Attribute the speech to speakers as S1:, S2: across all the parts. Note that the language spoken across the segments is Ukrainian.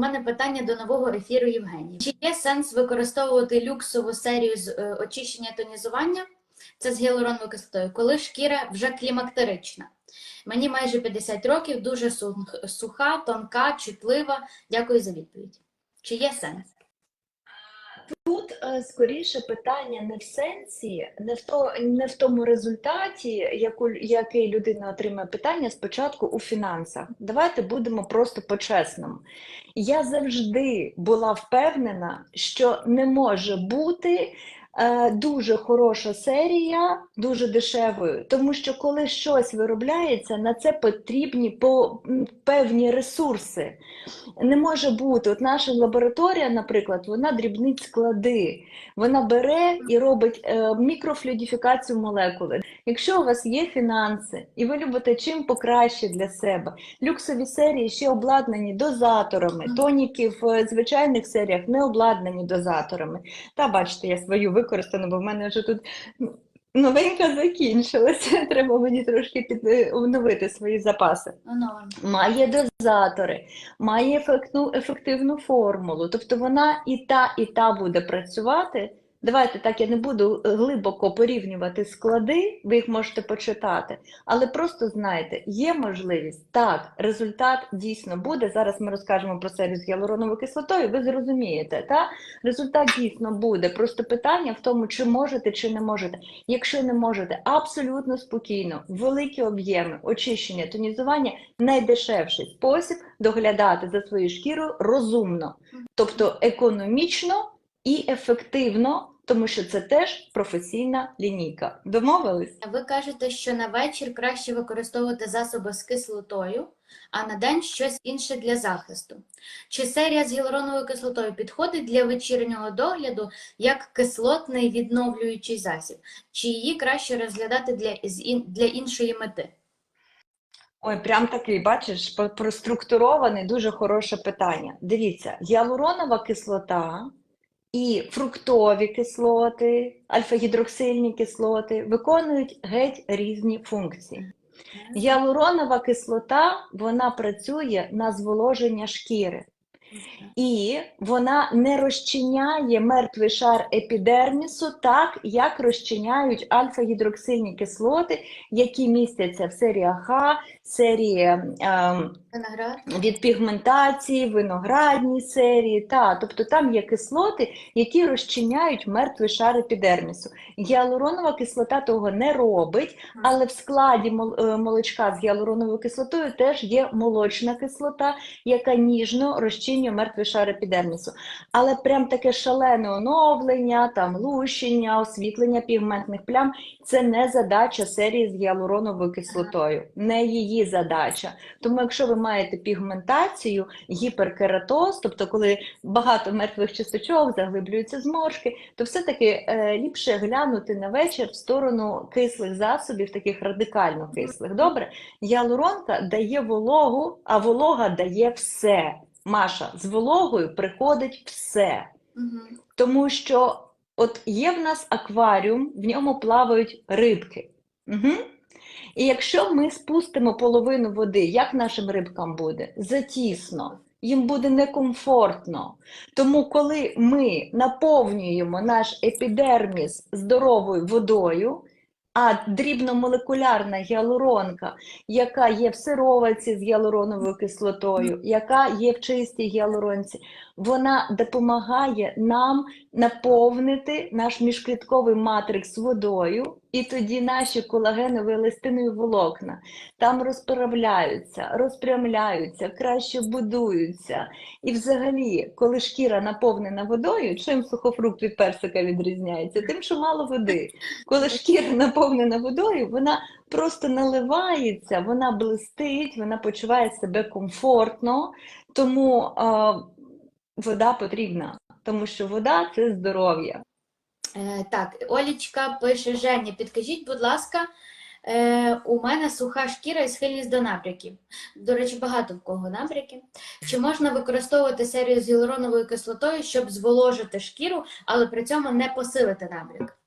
S1: мене питання до нового ефіру Євгенії. Чи є сенс використовувати люксову серію з е, очищення тонізування? Це з гіалуроновою кислотою, коли шкіра вже клімактерична. Мені майже 50 років, дуже суха, тонка, чутлива. Дякую за відповідь. Чи є сенс?
S2: Тут е, скоріше питання не в сенсі, не в, то, не в тому результаті, яку, який людина отримає питання спочатку у фінансах. Давайте будемо просто по-чесному. Я завжди була впевнена, що не може бути дуже хороша серія, дуже дешевою, тому що коли щось виробляється, на це потрібні по, певні ресурси. Не може бути. От наша лабораторія, наприклад, вона дрібнить склади. Вона бере і робить е, мікрофлюдифікацію молекули. Якщо у вас є фінанси і ви любите чим покраще для себе, люксові серії ще обладнані дозаторами, тоніки в е, звичайних серіях не обладнані дозаторами. Та бачите, я свою використану, бо в мене вже тут. ну, Новенька закінчилася, треба мені трошки під, е, оновити свої запаси
S1: Ну,
S2: має дозатори, має ефектну, ефективну формулу. Тобто вона і та, і та буде працювати. Давайте так, я не буду глибоко порівнювати склади, ви їх можете почитати, але просто знайте, є можливість, так, результат дійсно буде. Зараз ми розкажемо про серію з гіалуроновою кислотою, ви зрозумієте, та? результат дійсно буде. Просто питання в тому, чи можете, чи не можете. Якщо не можете, абсолютно спокійно, великі об'єми, очищення, тонізування найдешевший спосіб доглядати за своєю шкірою розумно, тобто економічно і ефективно, тому що це теж професійна лінійка. Домовились?
S1: Ви кажете, що на вечір краще використовувати засоби з кислотою, а на день щось інше для захисту. Чи серія з гіалуроновою кислотою підходить для вечірнього догляду як кислотний відновлюючий засіб? Чи її краще розглядати для, для іншої мети?
S2: Ой, прям такий, бачиш, проструктуроване, дуже хороше питання. Дивіться, гіалуронова кислота і фруктові кислоти, альфа-гідроксильні кислоти виконують геть різні функції. Гіалуронова кислота, вона працює на зволоження шкіри. І вона не розчиняє мертвий шар епідермісу так, як розчиняють альфа-гідроксильні кислоти, які містяться в серії Х, серії
S1: Виноград?
S2: від пігментації, виноградній серії. Та, тобто там є кислоти, які розчиняють мертвий шар епідермісу. Гіалуронова кислота того не робить, але в складі е, молочка з гіалуроновою кислотою теж є молочна кислота, яка ніжно розчинює мертвий шар епідермісу. Але прям таке шалене оновлення, там лущення, освітлення пігментних плям це не задача серії з гіалуроновою кислотою, не її задача. Тому, якщо ви маєте пігментацію, гіперкератоз, тобто коли багато мертвих часточок, заглиблюються зморшки, то все-таки е, ліпше глянути на вечір в сторону кислих засобів, таких радикально кислих. Добре? Гіалуронка дає вологу, а волога дає все. Маша, з вологою приходить все.
S1: Угу.
S2: Тому що от є в нас акваріум, в ньому плавають рибки. Угу. І якщо ми спустимо половину води, як нашим рибкам буде? Затісно. Їм буде некомфортно. Тому, коли ми наповнюємо наш епідерміс здоровою водою, а дрібномолекулярна гіалуронка, яка є в сироватці з гіалуроновою кислотою, яка є в чистій гіалуронці, вона допомагає нам наповнити наш міжклітковий матрикс водою, і тоді наші колагенові еластинові волокна там розправляються, розпрямляються, краще будуються. І взагалі, коли шкіра наповнена водою, чим сухофрукт від персика відрізняється? Тим, що мало води. Коли шкіра наповнена водою, вона просто наливається, вона блистить, вона почуває себе комфортно, тому е, вода потрібна, тому що вода це здоров'я.
S1: Е, так, Олічка пише: Женя, підкажіть, будь ласка, е, у мене суха шкіра і схильність до набряків. До речі, багато в кого набряки. Чи можна використовувати серію з гіалуроновою кислотою, щоб зволожити шкіру, але при цьому не посилити набряк?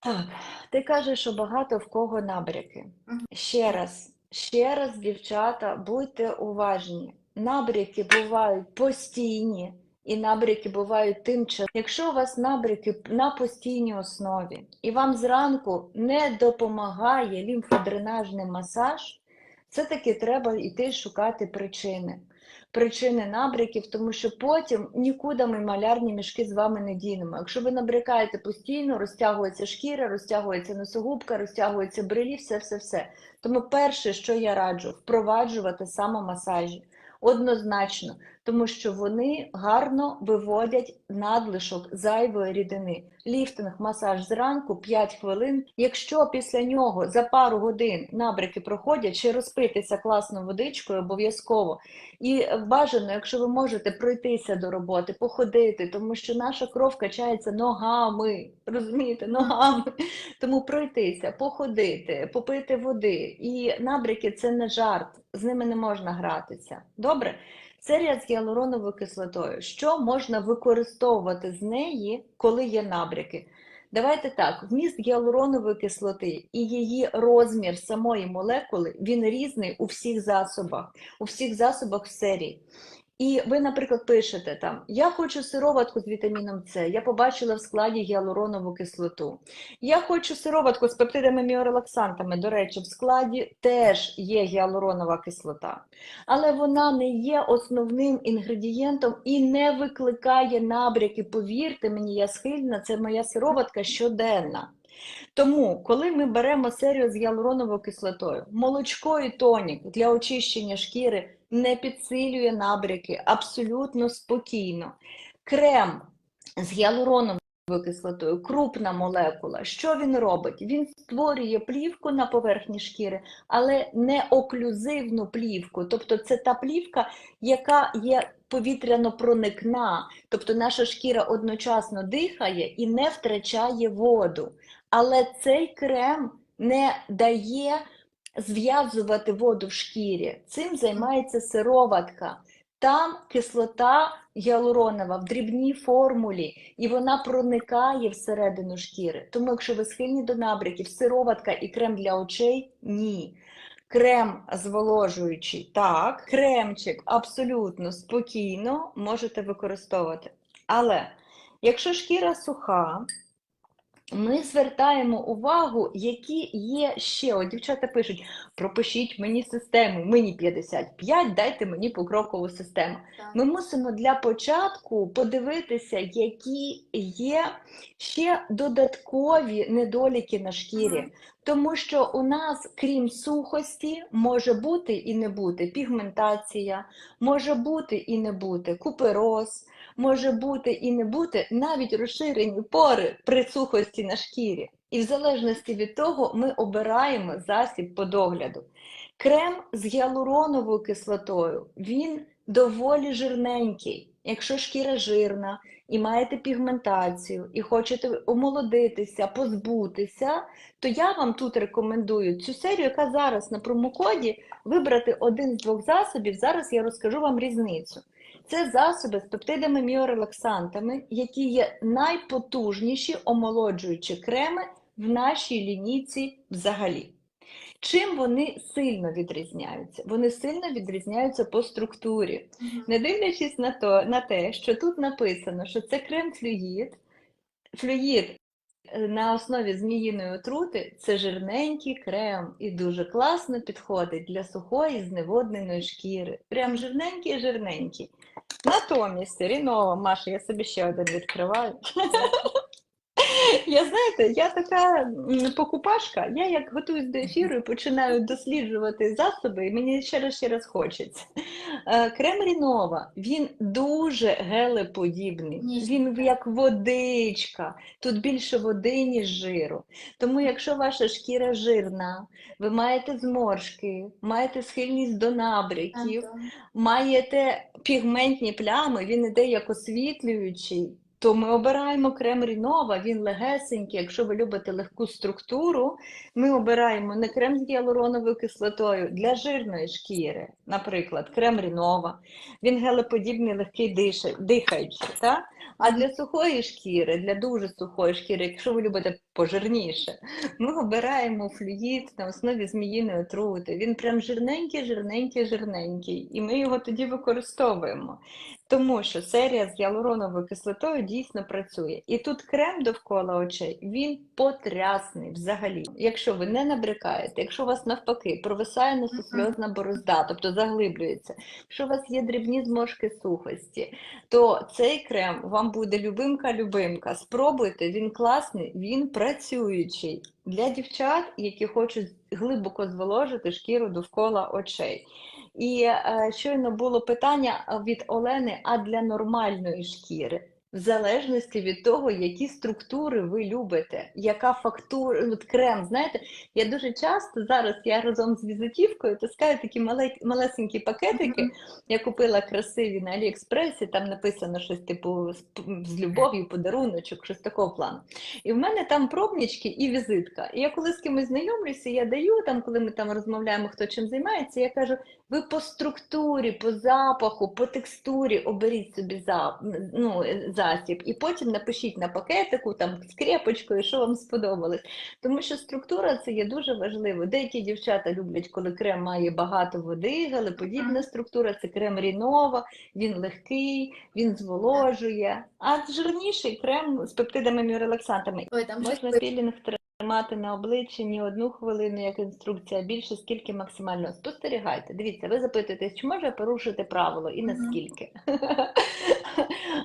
S2: Так, ти кажеш, що багато в кого набряки. Ще раз, ще раз, дівчата, будьте уважні. набряки бувають постійні і набряки бувають тимчасові. Якщо у вас набряки на постійній основі і вам зранку не допомагає лімфодренажний масаж, все-таки треба йти шукати причини. Причини набряків, тому що потім нікуди ми малярні мішки з вами не дінемо. Якщо ви набрякаєте постійно, розтягується шкіра, розтягується носогубка, розтягується брелі, все-все-все. Тому перше, що я раджу, впроваджувати самомасажі. Однозначно, тому що вони гарно виводять надлишок зайвої рідини. Ліфтинг, масаж зранку 5 хвилин. Якщо після нього за пару годин набряки проходять, ще розпитися класною водичкою обов'язково. І бажано, якщо ви можете пройтися до роботи, походити, тому що наша кров качається ногами, розумієте, ногами. Тому пройтися, походити, попити води. І набряки це не жарт, з ними не можна гратися. Добре? Серія з гіалуроновою кислотою. Що можна використовувати з неї, коли є набряки? Давайте так, вміст гіалуронової кислоти і її розмір самої молекули, він різний у всіх засобах, у всіх засобах в серії. І ви, наприклад, пишете там: Я хочу сироватку з вітаміном С, я побачила в складі гіалуронову кислоту. Я хочу сироватку з пептидами міорелаксантами. До речі, в складі теж є гіалуронова кислота, але вона не є основним інгредієнтом і не викликає набряки. Повірте мені, я схильна, це моя сироватка щоденна. Тому, коли ми беремо серію з гіалуроновою кислотою, молочко і тонік для очищення шкіри не підсилює набряки абсолютно спокійно. Крем з гіалуроновою кислотою, крупна молекула. Що він робить? Він створює плівку на поверхні шкіри, але не оклюзивну плівку. Тобто це та плівка, яка є повітряно-проникна, тобто наша шкіра одночасно дихає і не втрачає воду. Але цей крем не дає зв'язувати воду в шкірі. Цим займається сироватка. Там кислота гіалуронова в дрібній формулі, і вона проникає всередину шкіри. Тому, якщо ви схильні до набряків, сироватка і крем для очей ні. Крем зволожуючий, так, кремчик абсолютно спокійно можете використовувати. Але якщо шкіра суха, ми звертаємо увагу, які є ще. От дівчата пишуть: пропишіть мені систему, мені 55, дайте мені покрокову систему.
S1: Так.
S2: Ми мусимо для початку подивитися, які є ще додаткові недоліки на шкірі.
S1: Мгм.
S2: Тому що у нас, крім сухості, може бути і не бути пігментація, може бути і не бути купероз, може бути і не бути навіть розширені пори при сухості на шкірі. І в залежності від того ми обираємо засіб по догляду. Крем з гіалуроновою кислотою, він доволі жирненький. Якщо шкіра жирна і маєте пігментацію, і хочете омолодитися, позбутися, то я вам тут рекомендую цю серію, яка зараз на промокоді, вибрати один з двох засобів. Зараз я розкажу вам різницю. Це засоби з пептидами міорелаксантами, які є найпотужніші омолоджуючі креми в нашій лінійці взагалі. Чим вони сильно відрізняються? Вони сильно відрізняються по структурі. Не дивлячись на, то, на те, що тут написано, що це крем-флюїд, флюїд е, на основі зміїної отрути це жирненький крем і дуже класно підходить для сухої зневодненої шкіри. Прям жирненький жирненький. Натомість, Рінова, Маша, я собі ще один відкриваю. Я знаєте, я така покупашка, я як готуюсь до ефіру і починаю досліджувати засоби, і мені ще раз ще раз хочеться. Е, Крем Рінова, він дуже гелеподібний, він як водичка, тут більше води, ніж жиру. Тому якщо ваша шкіра жирна, ви маєте зморшки, маєте схильність до набряків, маєте пігментні плями, він іде як освітлюючий. То ми обираємо крем Рінова, він легесенький. Якщо ви любите легку структуру, ми обираємо не крем з гіалуроновою кислотою для жирної шкіри, наприклад, крем Рінова. Він гелеподібний, легкий дихаючий. Та? А для сухої шкіри, для дуже сухої шкіри, якщо ви любите пожирніше, ми обираємо флюїд на основі зміїної отрути. Він прям жирненький, жирненький, жирненький. І ми його тоді використовуємо. Тому що серія з гіалуроновою кислотою дійсно працює. І тут крем довкола очей, він потрясний взагалі. Якщо ви не набрикаєте, якщо у вас навпаки провисає нососльозна борозда, тобто заглиблюється, якщо у вас є дрібні зморшки сухості, то цей крем вам буде любимка-любимка. Спробуйте, він класний, він працюючий для дівчат, які хочуть глибоко зволожити шкіру довкола очей. І е, щойно було питання від Олени: а для нормальної шкіри? В залежності від того, які структури ви любите, яка фактура, от крем, знаєте, я дуже часто зараз я разом з візитівкою таскаю такі мале, малесенькі пакетики. Я купила красиві на Аліекспресі, там написано щось типу з, з любов'ю, подаруночок, щось такого плану. І в мене там пробнички і візитка. І я коли з кимось знайомлюся, я даю там, коли ми там розмовляємо, хто чим займається, я кажу: ви по структурі, по запаху, по текстурі оберіть собі за, ну, засіб, і потім напишіть на пакетику там з крепочкою, що вам сподобалось. Тому що структура це є дуже важливо. Деякі дівчата люблять, коли крем має багато води, галеподібна структура це крем Рінова, він легкий, він зволожує. А жирніший крем з пептидами і релаксантами.
S1: Ой, там
S2: Можна пілінг тримати на обличчі ні одну хвилину, як інструкція, більше скільки максимально. Спостерігайте. Дивіться, ви запитуєтесь, чи може порушити правило і наскільки.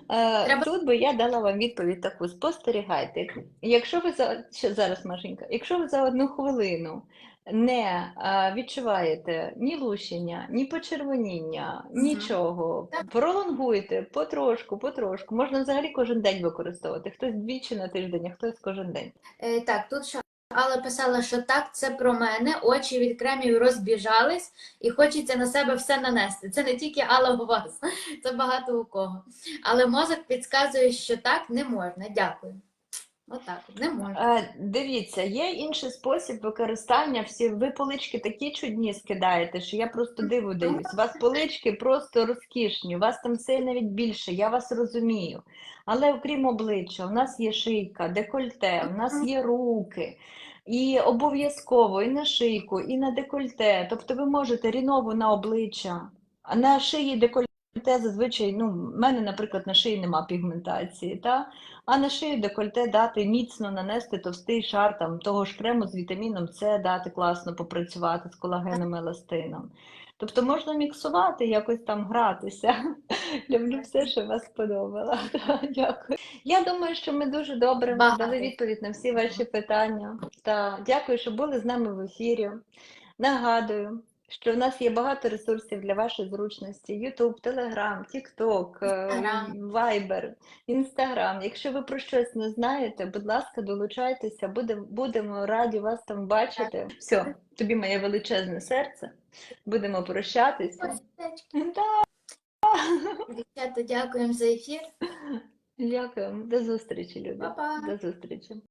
S2: Е,
S1: Треба-
S2: Тут би я дала вам відповідь таку: спостерігайте. Якщо ви за зараз, Машенька, якщо ви за одну хвилину не відчуваєте ні лущення, ні почервоніння, нічого, пролонгуйте потрошку, потрошку. Можна взагалі кожен день використовувати. Хтось двічі на тиждень, а хтось кожен день.
S1: Е, так, тут ще Алла писала, що так, це про мене, очі від кремів розбіжались і хочеться на себе все нанести. Це не тільки Алла у вас, це багато у кого. Але мозок підказує, що так не можна. Дякую. Отак, от, не можна.
S2: Е, Дивіться, є інший спосіб використання. Всі ви полички такі чудні скидаєте, що я просто диву даюсь. У вас полички просто розкішні, у вас там все навіть більше, я вас розумію. Але окрім обличчя, у нас є шийка, декольте, у нас є руки. І обов'язково і на шийку, і на декольте. Тобто ви можете рінову на обличчя, а на шиї декольте зазвичай, ну, в мене, наприклад, на шиї нема пігментації, та? а на шию декольте дати міцно нанести товстий шар там, того ж крему з вітаміном С, дати класно попрацювати з колагеном еластином. Тобто можна міксувати, якось там гратися. Люблю все, що вас сподобало. Дякую. Я думаю, що ми дуже добре
S1: Багато.
S2: дали відповідь на всі ваші питання. Та дякую, що були з нами в ефірі. Нагадую, що в нас є багато ресурсів для вашої зручності: YouTube, Telegram, TikTok, е,
S1: Instagram.
S2: Viber, Instagram. Якщо ви про щось не знаєте, будь ласка, долучайтеся, будемо, будемо раді вас там бачити. Все, тобі моє величезне серце. Будемо прощатися. Да.
S1: Дівчата, дякуємо за ефір.
S2: Дякую. До зустрічі, люди. До зустрічі.